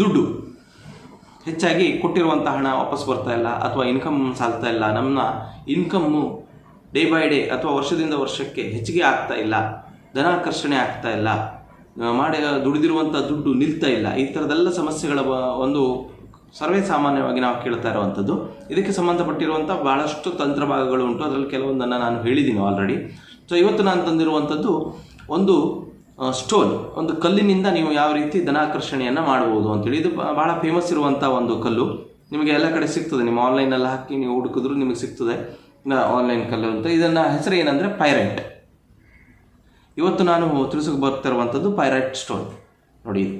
ದುಡ್ಡು. ಹೆಚ್ಚಾಗಿ ಕೊಟ್ಟಿರುವಂಥ ಹಣ ವಾಪಸ್ ಬರ್ತಾ ಇಲ್ಲ ಅಥವಾ ಇನ್ಕಮ್ ಸಾಲ್ತಾ ಇಲ್ಲ. ನಮ್ಮ ಇನ್ಕಮ್ಮು ಡೇ ಬೈ ಡೇ ಅಥವಾ ವರ್ಷದಿಂದ ವರ್ಷಕ್ಕೆ ಹೆಚ್ಚಿಗೆ ಆಗ್ತಾ ಇಲ್ಲ. ಧನಾಕರ್ಷಣೆ ಆಗ್ತಾ ಇಲ್ಲ. ಮಾಡಿ ದುಡಿದಿರುವಂಥ ದುಡ್ಡು ನಿಲ್ತಾ ಇಲ್ಲ. ಈ ಥರದೆಲ್ಲ ಸಮಸ್ಯೆಗಳ ಒಂದು ಸರ್ವೇ ಸಾಮಾನ್ಯವಾಗಿ ನಾವು ಕೇಳ್ತಾ ಇರುವಂಥದ್ದು ಇದಕ್ಕೆ ಸಂಬಂಧಪಟ್ಟಿರುವಂಥ ಭಾಳಷ್ಟು ತಂತ್ರ ಭಾಗಗಳು ಉಂಟು. ಅದರಲ್ಲಿ ಕೆಲವೊಂದನ್ನು ನಾನು ಹೇಳಿದ್ದೀನಿ ಆಲ್ರೆಡಿ ಸೊ ಇವತ್ತು ನಾನು ತಂದಿರುವಂಥದ್ದು ಒಂದು ಸ್ಟೋನ್, ಒಂದು ಕಲ್ಲಿನಿಂದ ನೀವು ಯಾವ ರೀತಿ ಧನಾಕರ್ಷಣೆಯನ್ನು ಮಾಡ್ಬೋದು ಅಂತೇಳಿ. ಇದು ಬಹಳ ಫೇಮಸ್ ಇರುವಂಥ ಒಂದು ಕಲ್ಲು. ನಿಮಗೆ ಎಲ್ಲ ಕಡೆ ಸಿಗ್ತದೆ. ನಿಮ್ಮ ಆನ್ಲೈನಲ್ಲಿ ಹಾಕಿ ನೀವು ಹುಡುಕಿದ್ರು ನಿಮಗೆ ಸಿಗ್ತದೆ. ಆನ್ಲೈನ್ ಕಲ್ಲು ಅಂತ. ಇದನ್ನು ಹೆಸರು ಏನಂದರೆ ಪೈರೈಟ್. ಇವತ್ತು ನಾನು ತಿಳಿಸಕ್ಕೆ ಬರ್ತಿರುವಂಥದ್ದು ಪೈರೈಟ್ ಸ್ಟೋನ್. ನೋಡಿ ಇದು.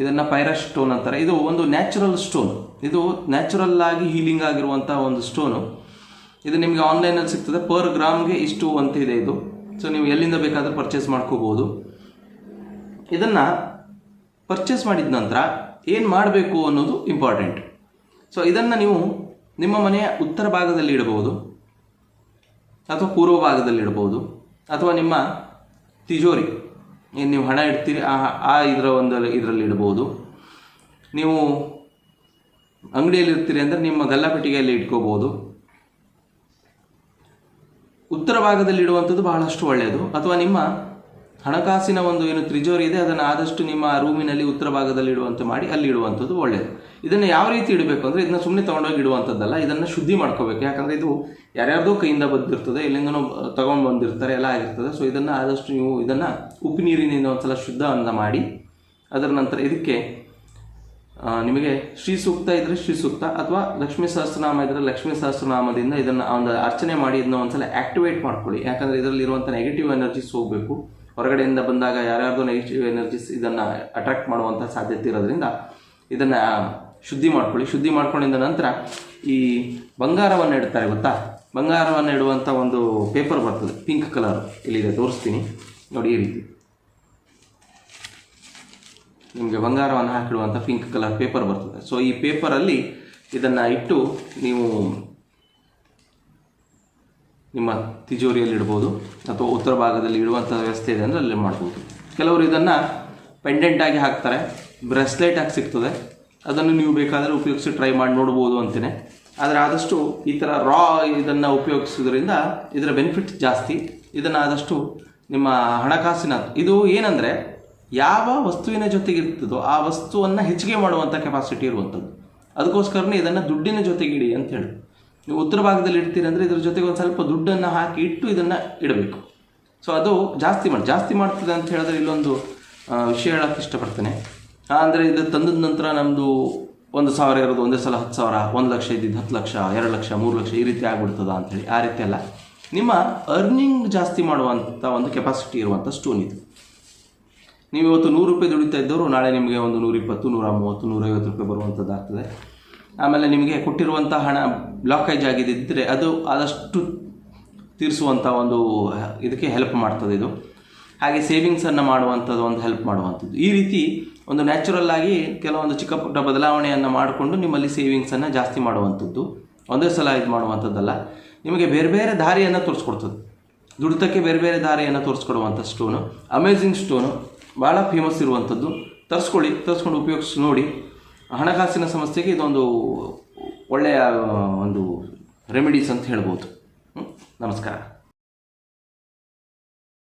ಇದನ್ನು ಪೈರೈಟ್ ಸ್ಟೋನ್ ಅಂತಾರೆ. ಇದು ಒಂದು ನ್ಯಾಚುರಲ್ ಸ್ಟೋನ್. ಇದು ನ್ಯಾಚುರಲ್ ಆಗಿ ಹೀಲಿಂಗ್ ಆಗಿರುವಂಥ ಒಂದು ಸ್ಟೋನು. ಇದು ನಿಮಗೆ ಆನ್ಲೈನಲ್ಲಿ ಸಿಗ್ತದೆ. ಪರ್ ಗ್ರಾಮ್ಗೆ ಇಷ್ಟು ಅಂತ ಇದೆ ಇದು. ಸೊ ನೀವು ಎಲ್ಲಿಂದ ಬೇಕಾದರೂ ಪರ್ಚೇಸ್ ಮಾಡ್ಕೋಬೋದು. ಇದನ್ನು ಪರ್ಚೇಸ್ ಮಾಡಿದ ನಂತರ ಏನು ಮಾಡಬೇಕು ಅನ್ನೋದು ಇಂಪಾರ್ಟೆಂಟ್ ಸೊ ಇದನ್ನು ನೀವು ನಿಮ್ಮ ಮನೆಯ ಉತ್ತರ ಭಾಗದಲ್ಲಿ ಇಡಬಹುದು. ಅಥವಾ ಪೂರ್ವ ಭಾಗದಲ್ಲಿ ಇಡಬಹುದು. ಅಥವಾ ನಿಮ್ಮ ತಿಜೋರಿ. ಏನು ನೀವು ಹಣ ಇಡ್ತೀರಿ, ಆ ಆ ಇದರ ಒಂದು ಇದರಲ್ಲಿ ಇಡ್ಬೋದು ನೀವು ಅಂಗಡಿಯಲ್ಲಿ ಇರ್ತೀರಿ ಅಂದರೆ ನಿಮ್ಮ ಗಲ್ಲಾಪೆಟ್ಟಿಗೆಯಲ್ಲಿ ಇಟ್ಕೋಬೋದು ಉತ್ತರ ಭಾಗದಲ್ಲಿ ಇಡುವಂಥದ್ದು ಬಹಳಷ್ಟು ಒಳ್ಳೆಯದು. ಅಥವಾ ನಿಮ್ಮ ಹಣಕಾಸಿನ ಒಂದು ಏನು ತ್ರಿಜೋರಿ ಇದೆ, ಅದನ್ನು ಆದಷ್ಟು ನಿಮ್ಮ ರೂಮಿನಲ್ಲಿ ಉತ್ತರ ಭಾಗದಲ್ಲಿ ಇಡುವಂತೆ ಮಾಡಿ ಅಲ್ಲಿ ಇಡುವಂಥದ್ದು ಒಳ್ಳೆಯದು. ಇದನ್ನು ಯಾವ ರೀತಿ ಇಡಬೇಕು ಅಂದರೆ ಇದನ್ನು ಸುಮ್ಮನೆ ತೊಗೊಂಡೋಗಿ ಇಡುವಂಥದ್ದಲ್ಲ, ಇದನ್ನು ಶುದ್ಧಿ ಮಾಡ್ಕೋಬೇಕು. ಯಾಕಂದರೆ ಇದು ಯಾರ್ಯಾರ್ದೋ ಕೈಯಿಂದ ಬಂದಿರ್ತದೆ, ಎಲ್ಲಿಂದನೋ ತೊಗೊಂಡು ಬಂದಿರ್ತಾರೆ, ಎಲ್ಲ ಆಗಿರ್ತದೆ. ಸೊ ಇದನ್ನು ಆದಷ್ಟು ನೀವು ಇದನ್ನು ಉಪ್ಪು ನೀರಿನಿಂದ ಒಂದು ಸಲ ಶುದ್ಧವನ್ನು ಮಾಡಿ, ಅದರ ನಂತರ ಇದಕ್ಕೆ ನಿಮಗೆ ಶ್ರೀ ಸೂಕ್ತ ಇದ್ರೆ ಶ್ರೀ ಸೂಕ್ತ, ಅಥವಾ ಲಕ್ಷ್ಮೀ ಸಹಸ್ರನಾಮ ಇದ್ರೆ ಲಕ್ಷ್ಮೀ ಸಹಸ್ರನಾಮದಿಂದ ಇದನ್ನು ಒಂದು ಅರ್ಚನೆ ಮಾಡಿ ಇದನ್ನ ಒಂದ್ಸಲ ಆಕ್ಟಿವೇಟ್ ಮಾಡ್ಕೊಳ್ಳಿ. ಯಾಕಂದರೆ ಇದರಲ್ಲಿ ಇರುವಂಥ ನೆಗೆಟಿವ್ ಎನರ್ಜೀಸ್ ಹೋಗಬೇಕು. ಹೊರಗಡೆಯಿಂದ ಬಂದಾಗ ಯಾರ್ಯಾರ್ದು ನೆಗೆಟಿವ್ ಎನರ್ಜೀಸ್ ಇದನ್ನು ಅಟ್ರಾಕ್ಟ್ ಮಾಡುವಂಥ ಸಾಧ್ಯತೆ ಇರೋದ್ರಿಂದ ಇದನ್ನು ಶುದ್ಧಿ ಮಾಡ್ಕೊಳ್ಳಿ. ಶುದ್ಧಿ ಮಾಡ್ಕೊಂಡಿದ್ದ ನಂತರ ಈ ಬಂಗಾರವನ್ನು ಇಡ್ತಾರೆ ಗೊತ್ತಾ? ಬಂಗಾರವನ್ನು ಇಡುವಂಥ ಒಂದು ಪೇಪರ್ ಬರ್ತದೆ ಪಿಂಕ್ ಕಲರ್ ಇಲ್ಲಿದೆ, ತೋರಿಸ್ತೀನಿ. ನೋಡಿ ಈ ರೀತಿ. ನಿಮಗೆ ಬಂಗಾರವನ್ನು ಹಾಕಿಡುವಂಥ ಪಿಂಕ್ ಕಲರ್ ಪೇಪರ್ ಬರ್ತದೆ. ಸೊ ಈ ಪೇಪರಲ್ಲಿ ಇದನ್ನು ಇಟ್ಟು ನೀವು ನಿಮ್ಮ ತಿಜೋರಿಯಲ್ಲಿ ಇಡ್ಬೋದು ಅಥವಾ ಉತ್ತರ ಭಾಗದಲ್ಲಿ ಇಡುವಂಥ ವ್ಯವಸ್ಥೆ ಇದೆ ಅಂದರೆ ಅಲ್ಲಿ ಮಾಡ್ಬೋದು. ಕೆಲವರು ಇದನ್ನು ಪೆಂಡೆಂಟ್ ಆಗಿ ಹಾಕ್ತಾರೆ ಬ್ರೆಸ್ಲೆಟ್ ಆಗಿ ಸಿಗ್ತದೆ. ಅದನ್ನು ನೀವು ಬೇಕಾದರೆ ಉಪಯೋಗಿಸಿ ಟ್ರೈ ಮಾಡಿ ನೋಡ್ಬೋದು ಅಂತಲೇ ಆದರೆ ಆದಷ್ಟು ಈ ಥರ ರಾ ಇದನ್ನು ಉಪಯೋಗಿಸೋದ್ರಿಂದ ಇದರ ಬೆನಿಫಿಟ್ ಜಾಸ್ತಿ. ಇದನ್ನು ಆದಷ್ಟು ನಿಮ್ಮ ಹಣಕಾಸಿನ, ಇದು ಏನಂದರೆ ಯಾವ ವಸ್ತುವಿನ ಜೊತೆಗೆ ಇರ್ತದೋ ಆ ವಸ್ತುವನ್ನು ಹೆಚ್ಚಿಗೆ ಮಾಡುವಂಥ ಕೆಪಾಸಿಟಿ ಇರುವಂಥದ್ದು. ಅದಕ್ಕೋಸ್ಕರನೇ ಇದನ್ನು ದುಡ್ಡಿನ ಜೊತೆಗೆ ಇಡಿ ಅಂತ ಹೇಳಿ. ನೀವು ಉತ್ತರ ಭಾಗದಲ್ಲಿ ಇಡ್ತೀರಿ ಅಂದರೆ ಇದ್ರ ಜೊತೆಗೆ ಒಂದು ಸ್ವಲ್ಪ ದುಡ್ಡನ್ನು ಹಾಕಿ ಇಟ್ಟು ಇದನ್ನು ಇಡಬೇಕು. ಸೊ ಅದು ಜಾಸ್ತಿ ಮಾಡಿ, ಜಾಸ್ತಿ ಮಾಡ್ತದೆ ಅಂತ ಹೇಳಿದ್ರೆ ಇಲ್ಲೊಂದು ವಿಷಯ ಹೇಳೋಕ್ಕೆ ಇಷ್ಟಪಡ್ತೇನೆ. ಅಂದರೆ ಇದು ತಂದ ನಂತರ ನಮ್ಮದು ಒಂದು ಸಾವಿರ ಇರೋದು, ಒಂದೇ ಸಲ ಹತ್ತು ಸಾವಿರ, ಒಂದು ಲಕ್ಷ ಇದ್ದಿದ್ದು ಹತ್ತು ಲಕ್ಷ, ಎರಡು ಲಕ್ಷ, ಮೂರು ಲಕ್ಷ ಈ ರೀತಿ ಆಗ್ಬಿಡ್ತದ ಅಂಥೇಳಿ ಆ ರೀತಿ ಅಲ್ಲ. ನಿಮ್ಮ ಅರ್ನಿಂಗ್ ಜಾಸ್ತಿ ಮಾಡುವಂಥ ಒಂದು ಕೆಪಾಸಿಟಿ ಇರುವಂಥ ಸ್ಟೋನ್ ಇದು. ನೀವು ಇವತ್ತು ನೂರು ರೂಪಾಯಿ ದುಡಿತಾ ಇದ್ದವರು ನಾಳೆ ನಿಮಗೆ ಒಂದು ನೂರಿಪ್ಪತ್ತು ನೂರ ಮೂವತ್ತು ನೂರೈವತ್ತು ರೂಪಾಯಿ ಬರುವಂಥದ್ದಾಗ್ತದೆ ಆಮೇಲೆ ನಿಮಗೆ ಕೊಟ್ಟಿರುವಂಥ ಹಣ ಬ್ಲಾಕೇಜ್ ಆಗಿದ್ದರೆ ಅದು ಆದಷ್ಟು ತೀರಿಸುವಂಥ ಒಂದು ಇದಕ್ಕೆ ಹೆಲ್ಪ್ ಮಾಡ್ತದೆ ಇದು. ಹಾಗೆ ಸೇವಿಂಗ್ಸನ್ನು ಮಾಡುವಂಥದ್ದು ಒಂದು ಹೆಲ್ಪ್ ಮಾಡುವಂಥದ್ದು. ಈ ರೀತಿ ಒಂದು ನ್ಯಾಚುರಲ್ ಆಗಿ ಕೆಲವೊಂದು ಚಿಕ್ಕ ಪುಟ್ಟ ಬದಲಾವಣೆಯನ್ನು ಮಾಡಿಕೊಂಡು ನಿಮ್ಮಲ್ಲಿ ಸೇವಿಂಗ್ಸನ್ನು ಜಾಸ್ತಿ ಮಾಡುವಂಥದ್ದು. ಒಂದೇ ಸಲ ಇದು ಮಾಡುವಂಥದ್ದಲ್ಲ. ನಿಮಗೆ ಬೇರೆ ಬೇರೆ ದಾರಿಯನ್ನು ತೋರಿಸ್ಕೊಡ್ತದೆ. ದುಡಿತಕ್ಕೆ ಬೇರೆ ಬೇರೆ ದಾರಿಯನ್ನು ತೋರಿಸ್ಕೊಡುವಂಥ ಸ್ಟೋನು ಅಮೇಝಿಂಗ್ ಸ್ಟೋನು ಭಾಳ ಫೇಮಸ್ ಇರುವಂಥದ್ದು. ತರಿಸ್ಕೊಳ್ಳಿ, ತರಿಸ್ಕೊಂಡು ಉಪಯೋಗಿಸಿ ನೋಡಿ. ಹಣಕಾಸಿನ ಸಮಸ್ಯೆಗೆ ಇದೊಂದು ಒಳ್ಳೆಯ ಒಂದು ರೆಮಿಡೀಸ್ ಅಂತ ಹೇಳ್ಬೋದು. ನಮಸ್ಕಾರ.